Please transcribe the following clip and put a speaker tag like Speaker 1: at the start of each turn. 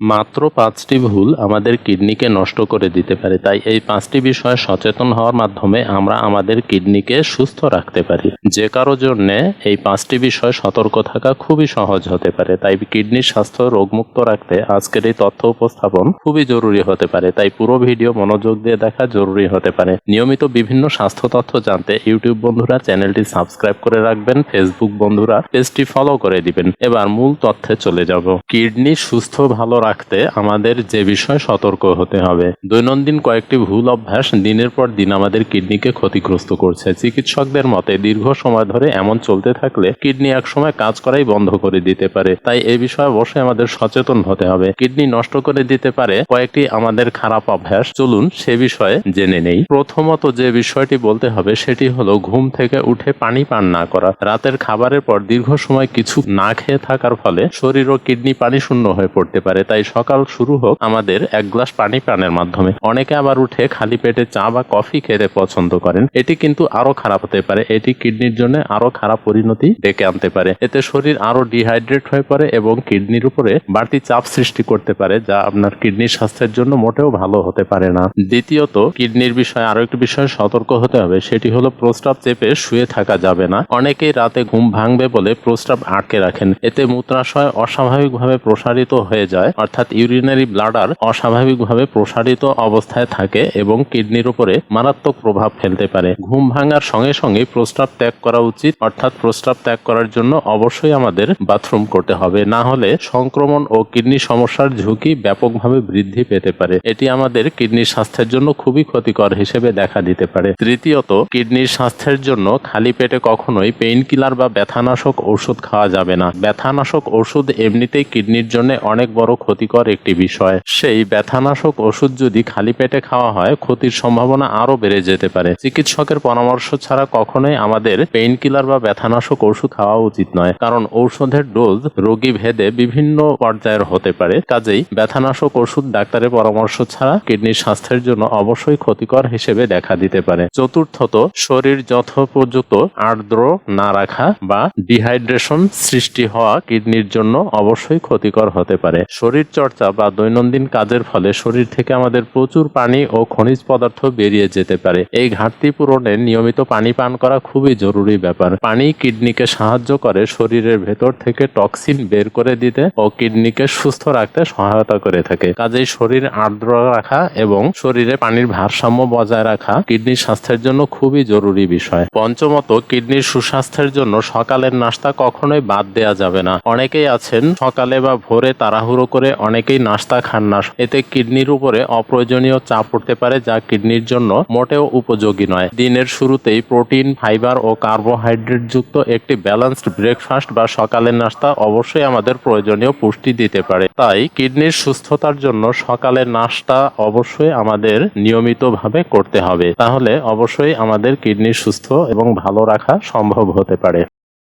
Speaker 1: মাত্র পাঁচটি ভুল আমাদের কিডনিকে নষ্ট করে দিতে পারে, তাই এই পাঁচটি বিষয়ে সচেতন হওয়ার মাধ্যমে আমরা আমাদের কিডনিকে সুস্থ রাখতে পারি। যে কারও জন্য এই পাঁচটি বিষয়ে সতর্ক থাকা খুবই সহজ হতে পারে, তাই কিডনির স্বাস্থ্য রোগমুক্ত রাখতে আজকের এই তথ্য উপস্থাপন খুবই জরুরি হতে পারে, তাই পুরো ভিডিও মনোযোগ দিয়ে দেখা জরুরি হতে পারে। নিয়মিত বিভিন্ন স্বাস্থ্য তথ্য জানতে ইউটিউব বন্ধুরা চ্যানেলটি সাবস্ক্রাইব করে রাখবেন, ফেসবুক বন্ধুরা পেজটি ফলো করে দিবেন। এবার মূল তথ্যে চলে যাব। কিডনি সুস্থ ভালো রাখতে আমাদের যে বিষয়ে সতর্ক হতে হবে। দৈনন্দিন কয়েকটি ভুল অভ্যাস দিনের পর দিন আমাদের কিডনিকে ক্ষতিগ্রস্ত করছে। চিকিৎসকদের মতে, দীর্ঘ সময় ধরে এমন চলতে থাকলে কিডনি একসময় কাজ করাই বন্ধ করে দিতে পারে। তাই এই বিষয়ে অবশ্যই আমাদের সচেতন হতে হবে। কিডনি নষ্ট করে দিতে পারে কয়েকটি আমাদের খারাপ অভ্যাস। চলুন সে বিষয়ে জেনে নেই। প্রথমত যে বিষয়টি বলতে হবে, সেটি হলো ঘুম থেকে উঠে পানি পান না করা। রাতের খাবারের পর দীর্ঘ সময় কিছু না খেয়ে থাকার ফলে শরীর ও কিডনি পানি শূন্য হয়ে পড়তে পারে। তাই সকাল শুরু হোক আমাদের এক গ্লাস পানি পানের মাধ্যমে। অনেকে আবার উঠে খালি পেটে চা বা কফি খেতে পছন্দ করেন। এটি কিন্তু আরও খারাপ হতে পারে। এটি কিডনির জন্য আরও খারাপ পরিণতি ডেকে আনতে পারে। এতে শরীর আরও ডিহাইড্রেট হয়ে পড়ে এবং কিডনির উপরে বাড়তি চাপ সৃষ্টি করতে পারে, যা আপনার কিডনির স্বাস্থ্যের জন্য মোটেও ভালো হতে পারে না। দ্বিতীয়ত, কিডনির বিষয়ে আরও একটি বিষয়ে সতর্ক হতে হবে। সেটি হলো প্রস্রাব চেপে শুয়ে থাকা যাবে না। অনেকেই রাতে ঘুম ভাঙবে বলে প্রস্রাব আটকে রাখেন। এতে মূত্রাশয় অস্বাভাবিকভাবে প্রসারিত হয়ে যায় অর্থাৎ ইউরিনারি ব্লাডার অস্বাভাবিকভাবে প্রসারিত অবস্থায় থাকে এবং কিডনির উপরে মারাত্মক প্রভাব ফেলতে পারে। ঘুম ভাঙার সঙ্গে সঙ্গে প্রস্রাব ত্যাগ করা উচিত, অর্থাৎ প্রস্রাব ত্যাগ করার জন্য অবশ্যই আমাদের বাথরুম করতে হবে। না হলে সংক্রমণ ও কিডনি সমস্যার ঝুঁকি ব্যাপকভাবে বৃদ্ধি পেতে পারে। এটি আমাদের কিডনির স্বাস্থ্যের জন্য খুবই ক্ষতিকর হিসেবে দেখা দিতে পারে। তৃতীয়ত, কিডনির স্বাস্থ্যের জন্য খালি পেটে কখনোই পেইন কিলার বা ব্যথানাশক ওষুধ খাওয়া যাবে না। ব্যথানাশক ওষুধ এমনিতেই কিডনির জন্য অনেক বড় ক্ষতিকর একটি বিষয়। সেই ব্যথানাশক ওষুধ যদি খালি পেটে খাওয়া হয়, ক্ষতির সম্ভাবনা আরও বেড়ে যেতে পারে। চিকিৎসকের পরামর্শ ছাড়া কখনোই আমাদের পেইন কিলার বা ব্যথানাশক ওষুধ খাওয়া উচিত নয়। কারণ ঔষধের ডোজ রোগী ভেদে বিভিন্ন পর্যায়ের হতে পারে। কাজেই ব্যথানাশক ওষুধ ডাক্তারের পরামর্শ ছাড়া কিডনির স্বাস্থ্যের জন্য অবশ্যই ক্ষতিকর হিসেবে দেখা দিতে পারে। চতুর্থত, শরীর যথোপযুক্ত, আর্দ্র না রাখা বা ডিহাইড্রেশন সৃষ্টি হওয়া কিডনির জন্য অবশ্যই ক্ষতিকর হতে পারে। শরীর চর্চা বা দৈনন্দিন কাজের ফলে শরীর থেকে আমাদের প্রচুর পানি ও খনিজ পদার্থ বেরিয়ে যেতে পারে। এই ঘাটতি পূরণে নিয়মিত পানি পান করা খুবই জরুরি ব্যাপার। পানি কিডনিকে সাহায্য করে শরীরের ভেতর থেকে টক্সিন বের করে দিতে ও কিডনিকে সুস্থ রাখতে সহায়তা করে থাকে। কাজেই শরীর আর্দ্র রাখা এবং শরীরে পানির ভারসাম্য বজায় রাখা কিডনির স্বাস্থ্যের জন্য খুবই জরুরি বিষয়। পঞ্চমত, কিডনির সুস্বাস্থ্যের জন্য সকালের নাস্তা কখনোই বাদ দেওয়া যাবে না। অনেকেই আছেন, সকালে বা ভোরে তাড়াহুড়ো করে অনেকেই নাস্তা খান না। এতে কিডনির উপরে অপ্রয়োজনীয় চাপ পড়তে পারে, যা কিডনির জন্য মোটেও উপযোগী নয়। দিনের শুরুতেই প্রোটিন, ফাইবার ও কার্বোহাইড্রেট যুক্ত একটি ব্যালেন্সড ব্রেকফাস্ট বা সকালের নাস্তা অবশ্যই আমাদের প্রয়োজনীয় পুষ্টি দিতে পারে। তাই কিডনির সুস্থতার জন্য সকালের নাস্তা অবশ্যই আমাদের নিয়মিতভাবে করতে হবে। তাহলে অবশ্যই আমাদের কিডনি সুস্থ এবং ভালো রাখা সম্ভব হতে পারে।